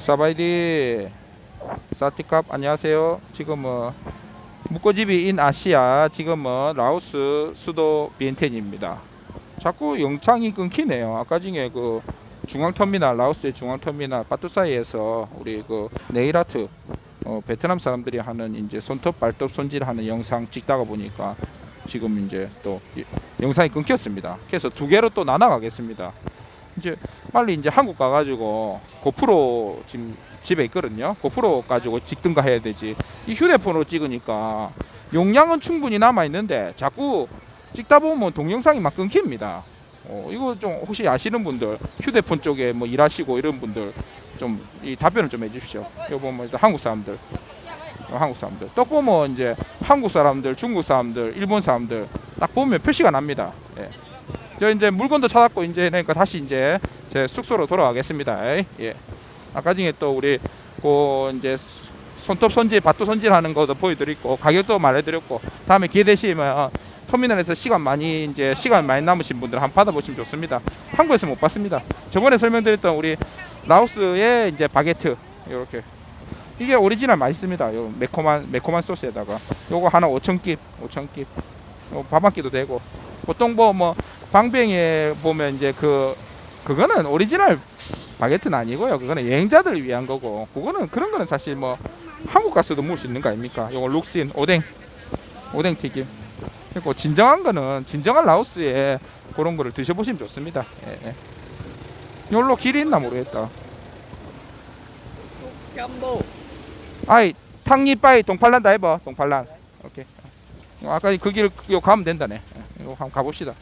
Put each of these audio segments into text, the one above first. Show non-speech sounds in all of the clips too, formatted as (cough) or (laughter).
사바이디 사티캅 안녕하세요. 지금 뭐 묵고집이 인 아시아 지금 뭐 라오스 수도 비엔텐입니다. 자꾸 영창이 끊기네요. 아까 중에 그 중앙터미널 라오스의 중앙터미널 바투사이에서 우리 그 네일아트 어, 베트남 사람들이 하는 이제 손톱 발톱 손질하는 영상 찍다가 보니까 지금 이제 또 이- 영상이 끊겼습니다. 그래서 두 개로 또 나눠 가겠습니다. 이제 빨리 이제 한국 가가지고 고프로 지금 집에 있거든요. 고프로 가지고 찍든가 해야 되지. 이 휴대폰으로 찍으니까 용량은 충분히 남아 있는데 자꾸 찍다 보면 동영상이 막 끊깁니다. 어, 이거 좀 혹시 아시는 분들 휴대폰 쪽에 뭐 일하시고 이런 분들 좀 이 답변을 좀 해주십시오. 이거 보면 일단 한국 사람들, 어, 한국 사람들 또 보면 이제 한국 사람들, 중국 사람들, 일본 사람들 딱 보면 표시가 납니다. 예. 저 이제 물건도 찾았고 이제 그러니까 다시 이제 제 숙소로 돌아가겠습니다. 예. 아까 중에 또 우리 그 이제 손톱 손질, 밭도 손질하는 것도 보여드리고 가격도 말해드렸고 다음에 기회 되시면 어, 터미널에서 시간 많이 이제 시간 많이 남으신 분들 한번 받아보시면 좋습니다. 한국에서 못 봤습니다. 저번에 설명드렸던 우리 라오스의 이제 바게트 이렇게 이게 오리지널 맛있습니다. 요 매콤한 매콤한 소스에다가 요거 하나 5천 깁, 5천 깁. 요밥한 끼도 되고 보통 뭐뭐 방뱅이에 보면 이제 그 그거는 오리지널 바게트는 아니고요. 그거는 여행자들을 위한 거고 그거는 그런 거는 사실 뭐 한국 가서도 먹을 수 있는 거 아닙니까? 요거 룩신 오뎅 오뎅 튀김 그리고 진정한 거는 진정한 라오스에 그런 거를 드셔보시면 좋습니다. 예, 예. 요로 길이 있나 모르겠다. 아이 탕니빠이 동팔란다 해봐 동팔란 오케이 어, 아까 그길요 가면 된다네 예, 이거 한번 가봅시다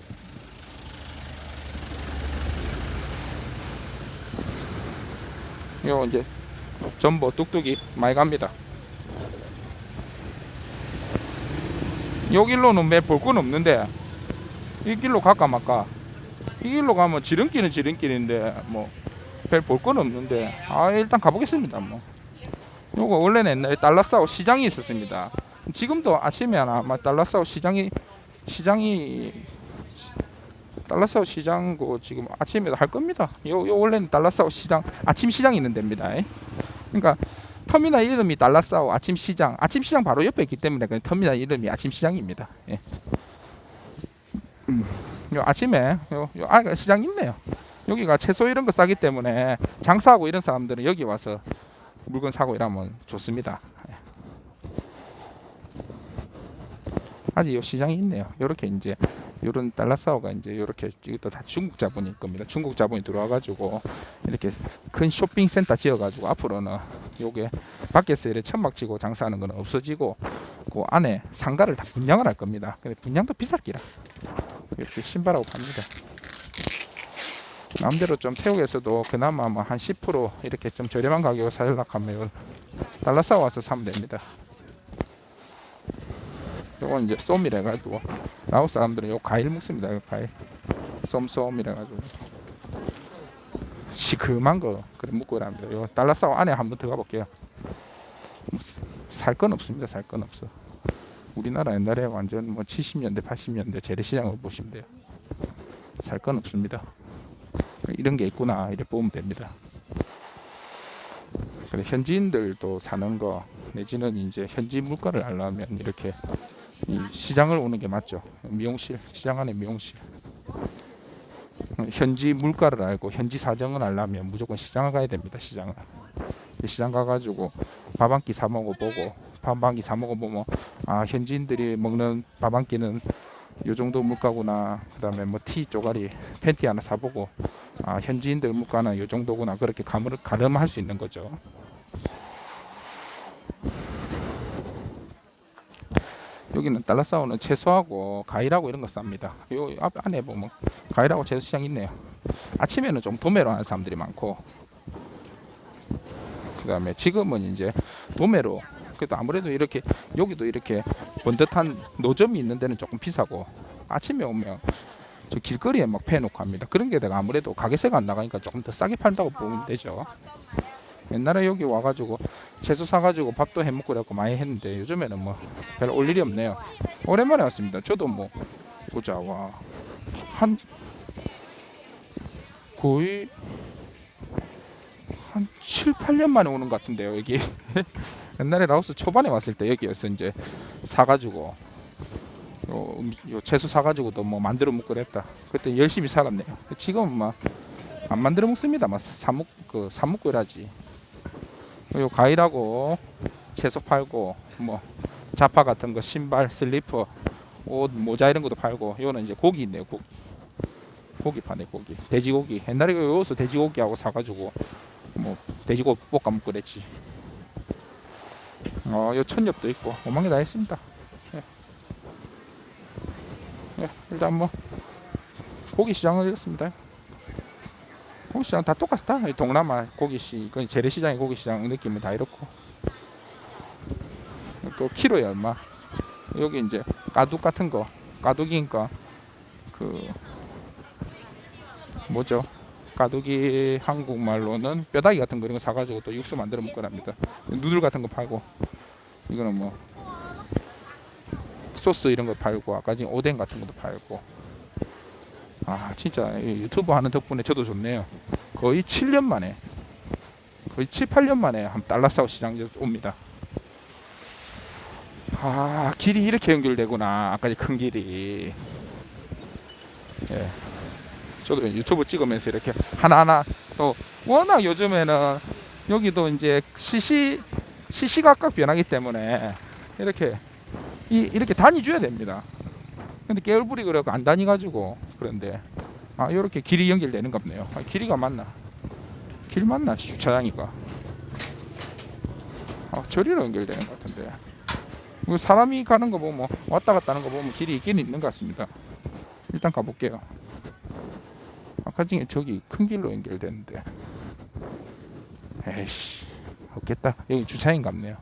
요 이제 전보 뚝뚝이 많이 갑니다. 요 길로는 매 볼 건 없는데 이 길로 갈까 말까. 이 길로 가면 지름길은 지름길인데 뭐 별 볼 건 없는데 아 일단 가보겠습니다 뭐. 요거 원래는 옛날에 달라싸오 시장이 있었습니다. 지금도 아침에 아마 달라싸오 시장이 시장이 달라싸오 시장고 지금 아침에도 할 겁니다. 요, 요 원래는 달라싸오 시장 아침 시장 있는 데입니다. 그러니까 터미널 이름이 달라싸오 아침 시장 아침 시장 바로 옆에 있기 때문에 그 터미널 이름이 아침 시장입니다. 예. 음, 요 아침에 요, 요 아, 시장 있네요. 여기가 채소 이런 거 싸기 때문에 장사하고 이런 사람들은 여기 와서 물건 사고 이러면 좋습니다. 예. 아직 요 시장이 있네요. 요렇게 이제 요런 달러싸오가 이제 요렇게 이것도 다 중국 자본일 겁니다. 중국 자본이 들어와가지고 이렇게 큰 쇼핑센터 지어가지고 앞으로는 요게 밖에서 이렇게 천막 치고 장사하는 거는 없어지고 그 안에 상가를 다 분양을 할 겁니다. 근데 분양도 비쌀 기라. 이렇게 신발하고 팝니다. 마음대로 좀 태국에서도 그나마 뭐한10% 이렇게 좀 저렴한 가격으로 사려고 하면 달라싸 와서 사면 됩니다. 요건 이제 쏨이라 가지고 라오스 사람들은 요 과일 먹습니다. 요 과일 쏨쏨이라 가지고 시큼한 거 그래 먹고 이랍니다. 요 달라싸 안에 한번 들어가 볼게요. 살 건 없습니다. 살 건 없어. 우리나라 옛날에 완전 뭐 70년대 80년대 재래시장을 보시면 돼요. 살 건 없습니다. 이런 게 있구나 이렇게 보면 됩니다. 그래 현지인들도 사는 거 내지는 이제 현지 물가를 알려면 이렇게 이 시장을 오는 게 맞죠. 미용실 시장 안에 미용실 현지 물가를 알고 현지 사정을 알려면 무조건 시장을 가야 됩니다. 시장을 시장 가가지고 밥 한 끼 사 먹어보고 밥 한 끼 사 먹어보면 아 현지인들이 먹는 밥 한 끼는 요 정도 물가구나. 그다음에 뭐 티 쪼가리 팬티 하나 사보고 아 현지인들 물가는 요 정도구나 그렇게 감을 가름할 수 있는 거죠. 여기는 달라싸오는 채소하고 과일하고 이런 거 쌉니다. 요 앞 안에 보면 과일하고 채소 시장 있네요. 아침에는 좀 도매로 하는 사람들이 많고 그다음에 지금은 이제 도매로 그래도 아무래도 이렇게 여기도 이렇게 번듯한 노점이 있는 데는 조금 비싸고 아침에 오면 저 길거리에 막 패놓고 합니다. 그런 게 내가 아무래도 가게세가 안 나가니까 조금 더 싸게 판다고 보면 되죠. 옛날에 여기 와가지고 채소 사가지고 밥도 해먹고 그래갖고 많이 했는데 요즘에는 뭐 별 올 일이 없네요. 오랜만에 왔습니다. 저도 뭐 보자. 와한 거의 한 7, 8년 만에 오는 것 같은데요 여기. (laughs) 옛날에 라오스 초반에 왔을 때 여기였어 이제 사가지고 요, 음, 요 채소 사가지고도 뭐 만들어 먹고 그랬다. 그때 열심히 살았네요. 지금은 막 안 만들어 먹습니다 막 사먹 그 사먹고 이러지 요 과일하고 채소 팔고 뭐 자파 같은 거 신발 슬리퍼 옷 모자 이런 것도 팔고 요는 이제 고기 있네요 고기 고기 파네 고기. 돼지고기. 옛날에 그 여기서 돼지고기하고 사가지고 뭐 돼지고기 볶아 먹고 그랬지. 어요 천엽도 있고 오만 개 다 있습니다. 예. 예, 일단 뭐 고기 시장을 이렇습니다 고기 시장 다 똑같다 이 동남아 고기 시 그 재래시장의 고기 시장 느낌은 다 이렇고. 또 키로에 얼마? 여기 이제 가둑 같은 거 가둑이니까 그 뭐죠? 가둑이 한국말로는 뼈다귀 같은 거 이런 거 사가지고 또 육수 만들어 먹거랍니다. 누들 같은 거 팔고. 이거는 뭐 소스 이런 거 팔고 아까 지금 오뎅 같은 것도 팔고 아 진짜 이 유튜브 하는 덕분에 저도 좋네요. 거의 7년 만에 거의 7, 8년 만에 한 달라스하고 시장 옵니다. 아 길이 이렇게 연결되구나 아까 큰 길이. 예. 저도 유튜브 찍으면서 이렇게 하나하나 또 워낙 요즘에는 여기도 이제 시시 시시각각 변하기 때문에 이렇게 이, 이렇게 다니줘야 됩니다 근데 깨울부리 그래고 안 다니가지고 그런데 아 이렇게 길이 연결되는가 보네요 아, 길이가 맞나 길 맞나 주차장이가 아 저리로 연결되는 것 같은데 뭐 사람이 가는 거 보면 왔다 갔다 하는 거 보면 길이 있긴 있는 것 같습니다. 일단 가볼게요. 아까 중에 저기 큰 길로 연결되는데 에이씨 없겠다. 여기 주차인 같네요.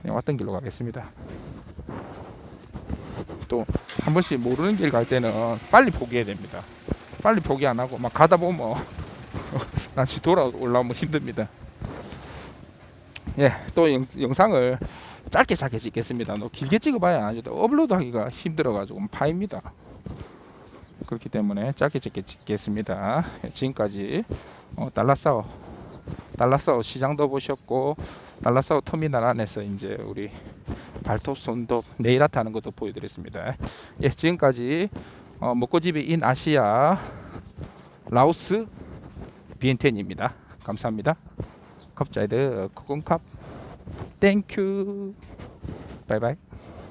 그냥 왔던 길로 가겠습니다. 또 한 번씩 모르는 길 갈 때는 빨리 포기해야 됩니다. 빨리 포기 안 하고 막 가다 보면 (laughs) 다시 돌아 올라오면 힘듭니다. 예, 또 영, 영상을 짧게 짧게 찍겠습니다. 너 길게 찍어봐야 아주 업로드하기가 힘들어가지고 파입니다. 그렇기 때문에 짧게 짧게 찍겠습니다. 예, 지금까지 어, 달라싸오 달라싸오 시장도 보셨고 달라싸오 터미널 안에서 이제 우리 발톱 손톱 네일 아트 하는 것도 보여드렸습니다. 예, 지금까지 어, 먹고집이 인 아시아 라오스 비엔텐입니다. 감사합니다. 갑자이드 코콘캅 땡큐 바이바이